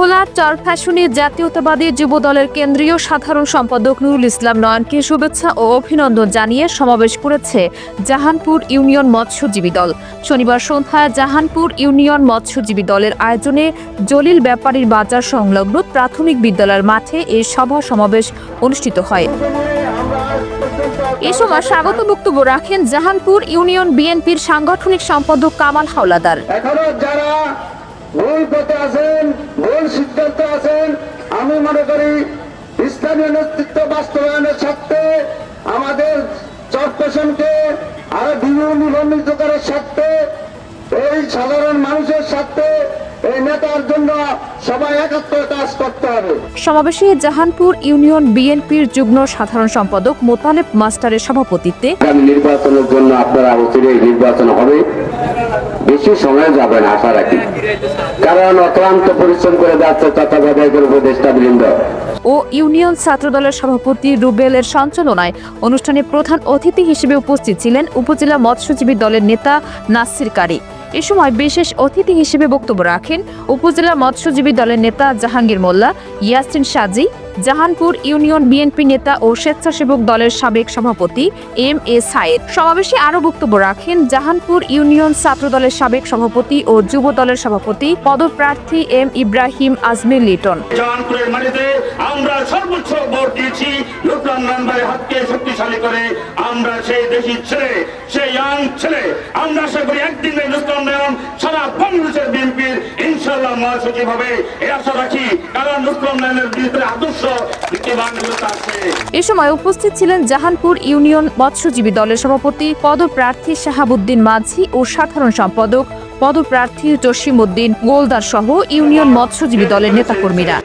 ভোলার চার ফ্যাশনে জাতীয়তাবাদী যুব দলের কেন্দ্রীয় সাধারণ সম্পাদক নুরুল ইসলাম নয়নকে শুভেচ্ছা ও অভিনন্দন জানিয়ে সমাবেশ করেছে জাহানপুর ইউনিয়ন মৎস্যজীবী দল। শনিবার সন্ধ্যায় জাহানপুর ইউনিয়ন মৎস্যজীবী দলের আয়োজনে জলিল ব্যাপারীর বাজার সংলগ্ন প্রাথমিক বিদ্যালয়ের মাঠে এই সভা সমাবেশ অনুষ্ঠিত হয়। এ সময় স্বাগত বক্তব্য রাখেন জাহানপুর ইউনিয়ন বিএনপির সাংগঠনিক সম্পাদক কামাল হাওলাদার। ভুল পথে আছেন ভুল সিদ্ধান্ত আছেন আমি মনে করি ইসলামীয় নেতৃত্ব বাস্তবায়নের স্বার্থে আমাদের চরপেশনকে আরও দ্বিগুণিত করার স্বার্থে এই সাধারণ মানুষের স্বার্থে এই নেতার জন্য সবাই একাত্ম কাজ সমাবেশে জাহানপুর ইউনিয়ন বিএনপির যুগ্ম সাধারণ সম্পাদক মোতালেব মাস্টারের সভাপতিত্বে নির্বাচনের জন্য আপনারা অচিরেই নির্বাচন হবে। বেশি সময় যাবে না, আশা রাখি। কারণ অক্লান্ত পরিশ্রম করে যাচ্ছে তত্ত্বাবধায়কের উপদেষ্টা বৃন্দ। ও ইউনিয়ন ছাত্রদলের সভাপতি রুবেলের সঞ্চালনায় অনুষ্ঠানে প্রধান অতিথি হিসেবে উপস্থিত ছিলেন উপজেলা মৎস্যজীবী দলের নেতা নাসির কারি। এ সময় বিশেষ অতিথি হিসেবে বক্তব্য রাখেন উপজেলা মৎস্যজীবী দলের নেতা জাহাঙ্গীর মোল্লা, ইয়াসিন সাজি, জাহানপুর ইউনিয়ন বিএনপি নেতা ও স্বেচ্ছাসেবক দলের সাবেক সভাপতি এম এ সায়েদ। সমাবেশে আরও বক্তব্য রাখেন জাহানপুর ইউনিয়ন ছাত্র দলের সাবেক সভাপতি ও যুব দলের সভাপতি পদপ্রার্থী এম ইব্রাহিম আজমির লিটন। জাহানপুরের মাটিতে আমরা সর্বোচ্চ ভোট দিয়েছি, লুকরাম নাম্বারের হাতকে শক্তিশালী করে আমরা সেই দেশি ছেলে, সেই ইয়াং ছেলে, আমরা আশা করি লুকরাম নয়ন সারা বাংলাদেশের বিএনপির ইনশাল্লাহ মহাসচিব হবে। এই আশা রাখি কারণ লুকরাম নয়নের বিরুদ্ধে আদর্শ এ সময় উপস্থিত ছিলেন জাহানপুর ইউনিয়ন মৎস্যজীবী দলের সভাপতি পদপ্রার্থী শাহাবুদ্দিন মাঝি ও সাধারণ সম্পাদক পদপ্রার্থী জসিম উদ্দিন গোলদার সহ ইউনিয়ন মৎস্যজীবী দলের নেতাকর্মীরা।